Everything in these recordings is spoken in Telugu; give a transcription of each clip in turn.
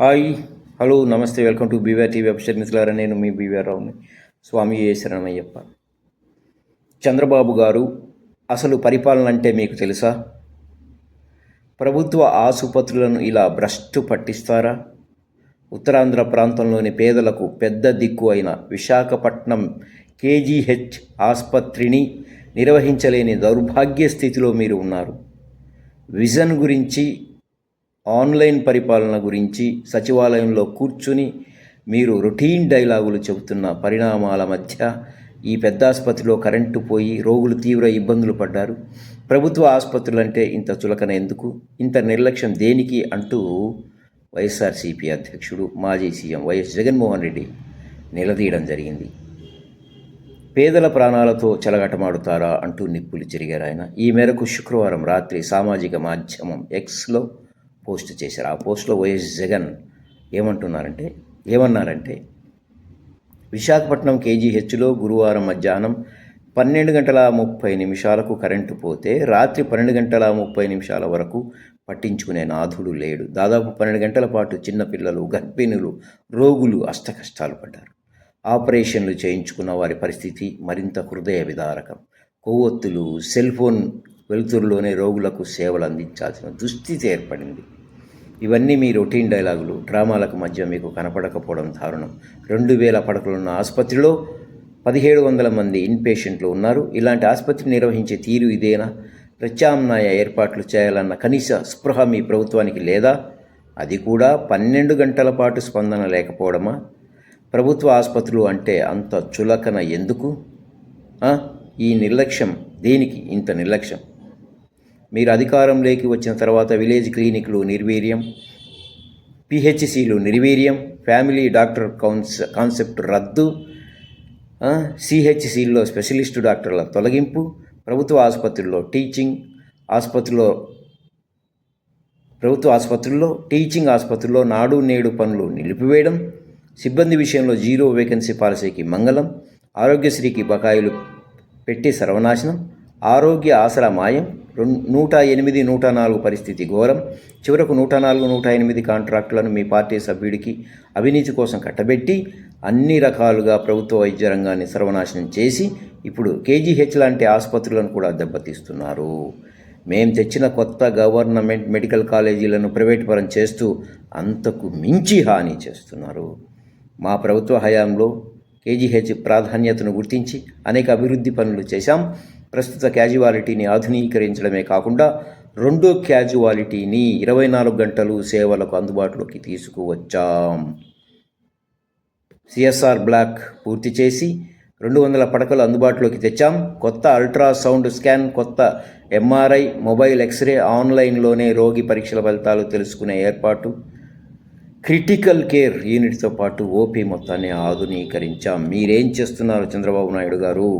హాయ్ హలో నమస్తే welcome to BVR TV website మిస్లారా నేను మీ బీవీఆర్ రావుని స్వామి ఏ శరణమయ్యప్ప చంద్రబాబు గారు అసలు పరిపాలన అంటే మీకు తెలుసా? ప్రభుత్వ ఆసుపత్రులను ఇలా భ్రష్టు పట్టిస్తారా? ఉత్తరాంధ్ర ప్రాంతంలోని పేదలకు పెద్ద దిక్కు అయిన విశాఖపట్నం కేజీహెచ్ ఆసుపత్రిని నిర్వహించలేని దౌర్భాగ్య స్థితిలో మీరు ఉన్నారు. విజన్ గురించి ఆన్లైన్ పరిపాలన గురించి సచివాలయంలో కూర్చుని మీరు రొటీన్ డైలాగులు చెబుతున్న పరిణామాల మధ్య ఈ పెద్ద ఆసుపత్రిలో కరెంటు పోయి రోగులు తీవ్ర ఇబ్బందులు పడ్డారు. ప్రభుత్వ ఆసుపత్రులు అంటే ఇంత చులకన ఎందుకు? ఇంత నిర్లక్ష్యం దేనికి అంటూ వైఎస్ఆర్సీపీ అధ్యక్షుడు మాజీ సీఎం వైఎస్ జగన్మోహన్ రెడ్డి నిలదీయడం జరిగింది. పేదల ప్రాణాలతో చెలగటమాడుతారా అంటూ నిప్పులు చెరిగారు ఆయన ఈ మేరకు శుక్రవారం రాత్రి సామాజిక మాధ్యమం ఎక్స్లో పోస్ట్ చేశారు. ఆ పోస్ట్లో వైఎస్ జగన్ ఏమంటున్నారంటే ఏమన్నారంటే విశాఖపట్నం కేజీహెచ్లో గురువారం మధ్యాహ్నం పన్నెండు గంటల ముప్పై నిమిషాలకు కరెంటు పోతే రాత్రి పన్నెండు గంటల ముప్పై నిమిషాల వరకు పట్టించుకునే నాథుడు లేడు. దాదాపు పన్నెండు గంటల పాటు చిన్నపిల్లలు గర్భిణులు రోగులు అష్టకష్టాలు పడ్డారు. ఆపరేషన్లు చేయించుకున్న వారి పరిస్థితి మరింత హృదయ విదారకం. కొవ్వొత్తులు సెల్ ఫోన్ వెలుతురులోనే రోగులకు సేవలు అందించాల్సిన దుస్థితి ఏర్పడింది. ఇవన్నీ మీ రొటీన్ డైలాగులు. డ్రామాలకు మధ్య మీకు కనపడకపోవడం దారుణం. రెండు వేల పడకలున్న ఆసుపత్రిలో పదిహేడు వందల మంది ఇన్పేషెంట్లు ఉన్నారు. ఇలాంటి ఆసుపత్రి నిర్వహించే తీరు ఇదేనా? ప్రత్యామ్నాయ ఏర్పాట్లు చేయాలన్న కనీస స్పృహ మీ ప్రభుత్వానికి లేదా? అది కూడా పన్నెండు గంటల పాటు స్పందన లేకపోవడమా? ప్రభుత్వ ఆసుపత్రులు అంటే అంత చులకన ఎందుకు? ఈ నిర్లక్ష్యం దేనికి ఇంత నిర్లక్ష్యం? మీరు అధికారంలోకి వచ్చిన తర్వాత విలేజ్ క్లినిక్లు నిర్వీర్యం పిహెచ్సిలు నిర్వీర్యం ఫ్యామిలీ డాక్టర్ కౌన్స్ కాన్సెప్ట్ రద్దు సిహెచ్సిల్లో స్పెషలిస్టు డాక్టర్ల తొలగింపు ప్రభుత్వ ఆసుపత్రుల్లో టీచింగ్ ఆసుపత్రిలో ప్రభుత్వ ఆసుపత్రుల్లో టీచింగ్ ఆసుపత్రుల్లో నాడు నేడు పనులు నిలిపివేయడం సిబ్బంది విషయంలో జీరో వేకెన్సీ పాలసీకి మంగళం ఆరోగ్యశ్రీకి బకాయిలు పెట్టి సర్వనాశనం ఆరోగ్య ఆసరా మాయం రెండు నూట ఎనిమిది నూట నాలుగు పరిస్థితి ఘోరం. చివరకు నూట నాలుగు నూట ఎనిమిది కాంట్రాక్టులను మీ పార్టీ సభ్యుడికి అవినీతి కోసం కట్టబెట్టి అన్ని రకాలుగా ప్రభుత్వ వైద్య రంగాన్ని సర్వనాశనం చేసి ఇప్పుడు కేజీహెచ్ లాంటి ఆసుపత్రులను కూడా దెబ్బతీస్తున్నారు. మేం తెచ్చిన కొత్త గవర్నమెంట్ మెడికల్ కాలేజీలను ప్రైవేట్ పరం చేస్తూ అంతకు మించి హాని చేస్తున్నారు. మా ప్రభుత్వ హయాంలో కేజీహెచ్ ప్రాధాన్యతను గుర్తించి అనేక అభివృద్ధి పనులు చేశాం. ప్రస్తుత క్యాజువాలిటీని ఆధునీకరించడమే కాకుండా రెండో క్యాజువాలిటీని ఇరవై నాలుగు గంటలు సేవలకు అందుబాటులోకి తీసుకువచ్చాం. సిఎస్ఆర్ బ్లాక్ పూర్తి చేసి రెండు వందల పడకలు అందుబాటులోకి తెచ్చాం. కొత్త అల్ట్రాసౌండ్ స్కాన్ కొత్త ఎంఆర్ఐ మొబైల్ ఎక్స్రే ఆన్లైన్లోనే రోగి పరీక్షల ఫలితాలు తెలుసుకునే ఏర్పాటు క్రిటికల్ కేర్ యూనిట్తో పాటు ఓపీ మొత్తాన్ని ఆధునీకరించాం. మీరేం చేస్తున్నారు చంద్రబాబు నాయుడు గారు?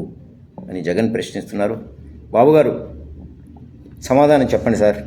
అని జగన్ ప్రశ్నిస్తున్నారు. బాబుగారు సమాధానం చెప్పండి సార్.